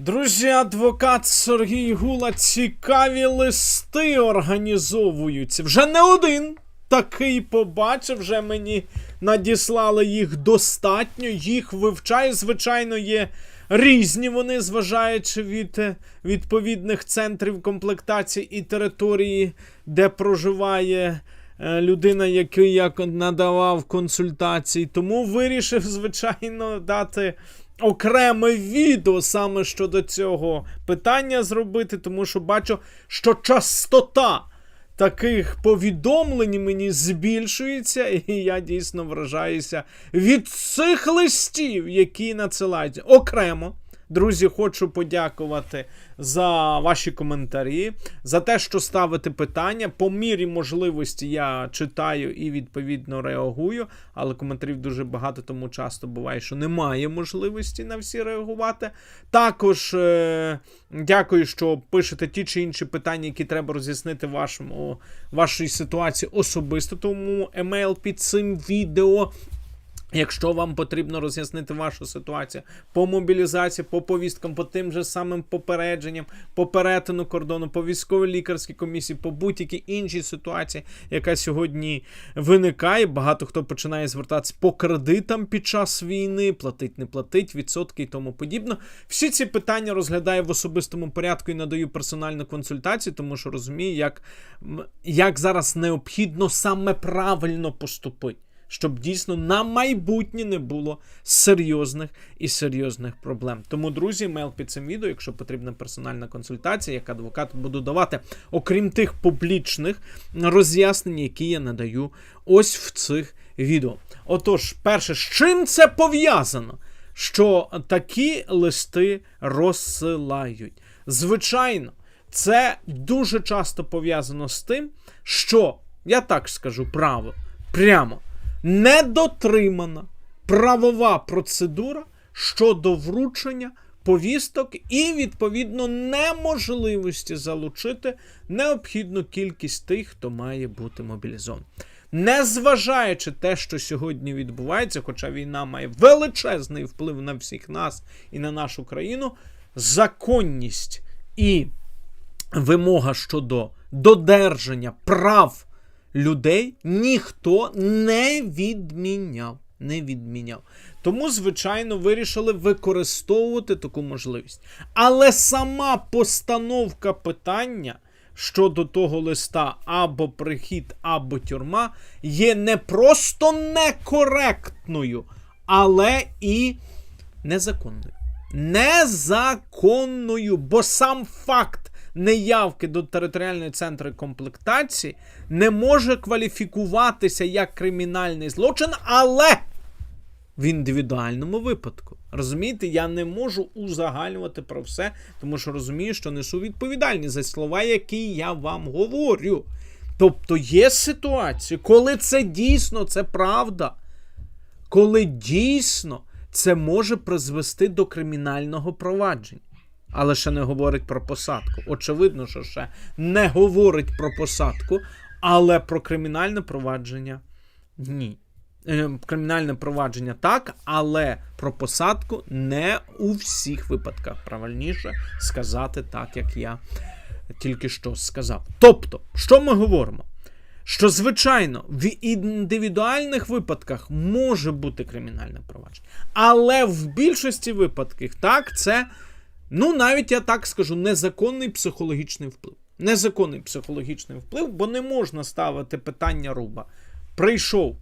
Друзі, адвокат Сергій Гула цікаві листи організовуються. Вже не один такий побачив, вже мені надіслали їх достатньо, їх вивчаю. Звичайно, є різні вони, зважаючи від е, відповідних центрів комплектації і території, де проживає е, людина, який я надавав консультації. Тому вирішив, звичайно, дати окреме відео саме щодо цього питання зробити, тому що бачу, що частота таких повідомлень мені збільшується, і я дійсно вражаюся від цих листів, які надсилають окремо. Друзі, хочу подякувати за ваші коментарі, за те, що ставите питання. По мірі можливості я читаю і відповідно реагую, але коментарів дуже багато, тому часто буває, що немає можливості на всі реагувати. Також е- дякую, що пишете ті чи інші питання, які треба роз'яснити вашому, вашій ситуації особисто. Тому емейл під цим відео. Якщо вам потрібно роз'яснити вашу ситуацію по мобілізації, по повісткам, по тим же самим попередженням, по перетину кордону, по військовій лікарській комісії, по будь-якій іншій ситуації, яка сьогодні виникає, багато хто починає звертатися по кредитам під час війни, платить, не платить, відсотки і тому подібне. Всі ці питання розглядаю в особистому порядку і надаю персональну консультацію, тому що розумію, як, як зараз необхідно саме правильно поступити щоб дійсно на майбутнє не було серйозних і серйозних проблем. Тому, друзі, мейл під цим відео, якщо потрібна персональна консультація, як адвокат буду давати, окрім тих публічних роз'яснень, які я надаю ось в цих відео. Отож, перше, з чим це пов'язано? Що такі листи розсилають? Звичайно, це дуже часто пов'язано з тим, що я так скажу право, прямо недотримана правова процедура щодо вручення повісток і, відповідно, неможливості залучити необхідну кількість тих, хто має бути мобілізований. Незважаючи те, що сьогодні відбувається, хоча війна має величезний вплив на всіх нас і на нашу країну, законність і вимога щодо додержання прав людей ніхто не відміняв. Не відміняв. Тому, звичайно, вирішили використовувати таку можливість. Але сама постановка питання щодо того листа або прихід, або тюрма є не просто некоректною, але і незаконною. Незаконною, бо сам факт неявки до територіальної центру комплектації не може кваліфікуватися як кримінальний злочин, але в індивідуальному випадку. Розумієте, я не можу узагальнювати про все, тому що розумію, що несу відповідальність за слова, які я вам говорю. Тобто є ситуації, коли це дійсно це правда, коли дійсно це може призвести до кримінального провадження. Але ще не говорить про посадку. Очевидно, що ще не говорить про посадку, але про кримінальне провадження ні. Е, Кримінальне провадження так, але про посадку не у всіх випадках. Правильніше сказати так, як я тільки що сказав. Тобто, що ми говоримо? Що, звичайно, в індивідуальних випадках може бути кримінальне провадження. Але в більшості випадків так, це, ну, навіть я так скажу, незаконний психологічний вплив. Незаконний психологічний вплив, бо не можна ставити питання руба. Прийшов,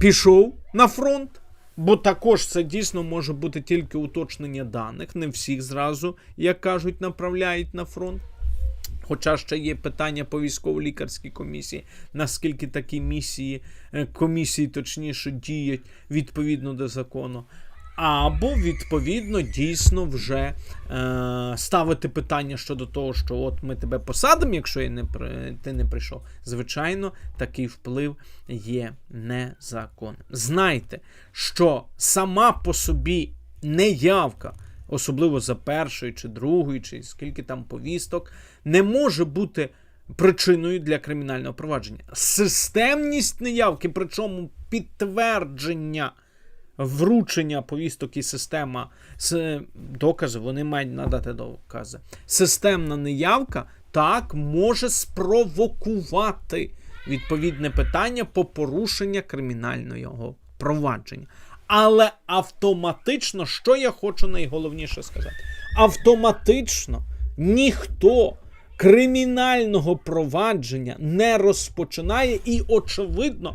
пішов на фронт, бо також це дійсно може бути тільки уточнення даних, не всіх зразу, як кажуть, направляють на фронт. Хоча ще є питання по військово-лікарській комісії, наскільки такі місії, е, комісії, точніше, діють відповідно до закону. Або, відповідно, дійсно вже е, ставити питання щодо того, що от ми тебе посадимо, якщо я не, при- ти не прийшов. Звичайно, такий вплив є незаконним. Знайте, що сама по собі неявка, особливо за першою чи другою, чи скільки там повісток, не може бути причиною для кримінального провадження. Системність неявки, причому підтвердження вручення повісток і система з докази, вони мають надати докази. Системна неявка так може спровокувати відповідне питання по порушення кримінального провадження. Але автоматично, що я хочу найголовніше сказати? Автоматично ніхто кримінального провадження не розпочинає, і, очевидно,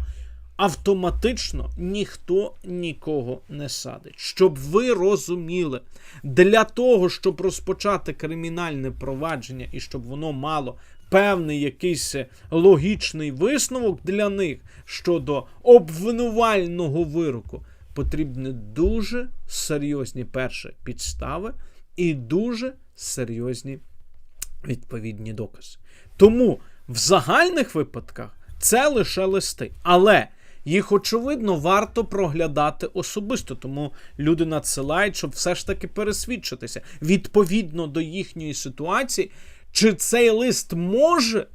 автоматично ніхто нікого не садить. Щоб ви розуміли, для того, щоб розпочати кримінальне провадження і щоб воно мало певний якийсь логічний висновок для них щодо обвинувального вироку, потрібні дуже серйозні перші підстави і дуже серйозні відповідні докази. Тому в загальних випадках це лише листи. Але їх, очевидно, варто проглядати особисто, тому люди надсилають, щоб все ж таки пересвідчитися відповідно до їхньої ситуації, чи цей лист може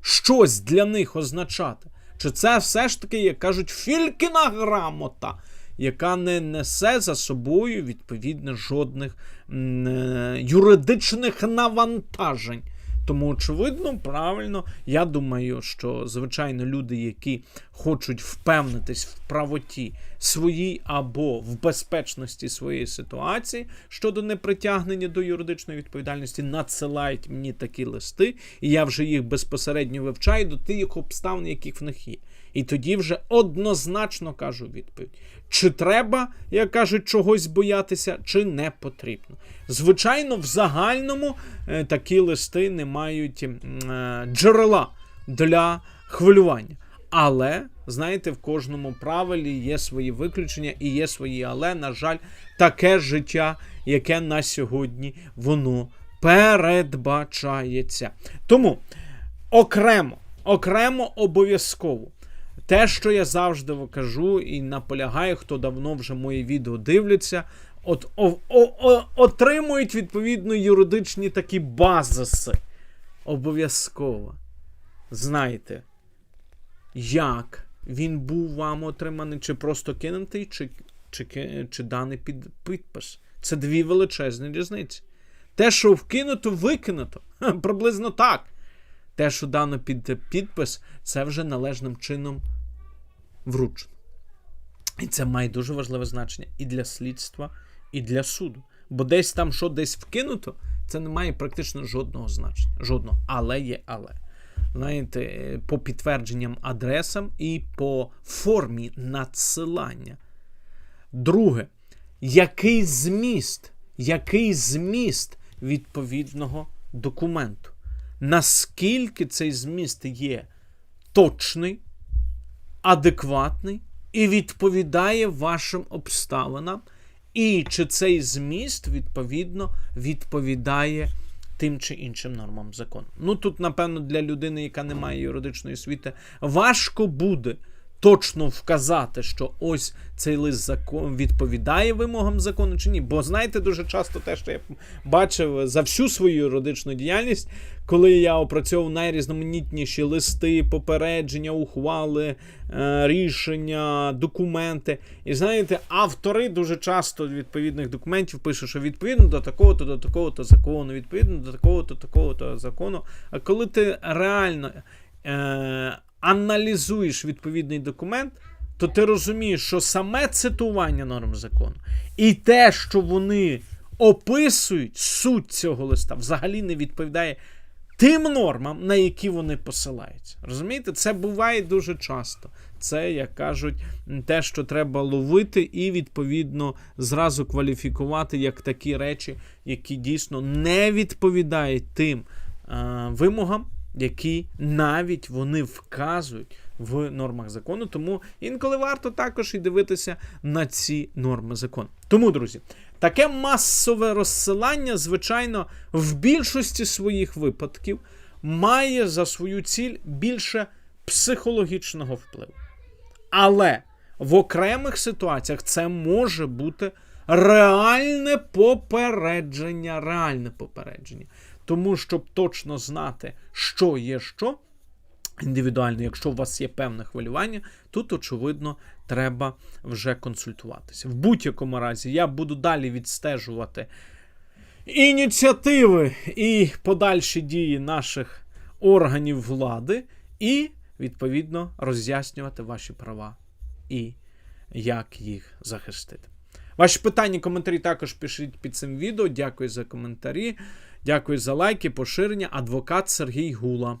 щось для них означати. Чи це все ж таки, як кажуть, фількіна грамота, яка не несе за собою відповідно жодних м, е, юридичних навантажень. Тому, очевидно, правильно, я думаю, що звичайно люди, які хочуть впевнитись в правоті своїй або в безпечності своєї ситуації щодо непритягнення до юридичної відповідальності, надсилають мені такі листи, і я вже їх безпосередньо вивчаю до тих обставин, яких в них є. І тоді вже однозначно кажу відповідь: чи треба, як кажуть, чогось боятися, чи не потрібно. Звичайно, в загальному е, такі листи не мають е, джерела для хвилювання. Але, знаєте, в кожному правилі є свої виключення і є свої, але, на жаль, таке життя, яке на сьогодні воно передбачається. Тому окремо, окремо обов'язково. Те, що я завжди кажу і наполягаю, хто давно вже мої відео дивляться, от о, о, о, отримують відповідно юридичні такі базиси. Обов'язково. Знаєте, як він був вам отриманий, чи просто кинутий, чи, чи, чи даний під підпис. Це дві величезні різниці. Те, що вкинуто, викинуто. Приблизно так. Те, що дано під підпис, це вже належним чином вручено. І це має дуже важливе значення і для слідства, і для суду. Бо десь там, що десь вкинуто, це не має практично жодного значення. Жодного. Але є але. Знаєте, по підтвердженням адресам і по формі надсилання. Друге, який зміст, який зміст відповідного документу? Наскільки цей зміст є точний, адекватний і відповідає вашим обставинам, і чи цей зміст відповідно відповідає тим чи іншим нормам закону. Ну тут, напевно, для людини, яка не має юридичної освіти, важко буде точно вказати, що ось цей лист закон відповідає вимогам закону чи ні. Бо знаєте, дуже часто те, що я бачив за всю свою юридичну діяльність, коли я опрацьовував найрізноманітніші листи, попередження, ухвали, е, рішення, документи. І знаєте, автори дуже часто відповідних документів пишуть, що відповідно до такого-то, до такого-то закону, відповідно до такого-то, такого-то закону. А коли ти реально е, аналізуєш відповідний документ, то ти розумієш, що саме цитування норм закону і те, що вони описують суть цього листа, взагалі не відповідає тим нормам, на які вони посилаються. Розумієте, це буває дуже часто. Це, як кажуть, те, що треба ловити, і відповідно зразу кваліфікувати як такі речі, які дійсно не відповідають тим е, вимогам, які навіть вони вказують в нормах закону. Тому інколи варто також і дивитися на ці норми закону. Тому, друзі, таке масове розсилання, звичайно, в більшості своїх випадків має за свою ціль більше психологічного впливу. Але в окремих ситуаціях це може бути реальне попередження. Реальне попередження. Тому, щоб точно знати, що є що, індивідуально, якщо у вас є певне хвилювання, тут, очевидно, треба вже консультуватися. В будь-якому разі я буду далі відстежувати ініціативи і подальші дії наших органів влади, і, відповідно, роз'яснювати ваші права і як їх захистити. Ваші питання, коментарі також пишіть під цим відео. Дякую за коментарі, дякую за лайки, поширення. Адвокат Сергій Гула.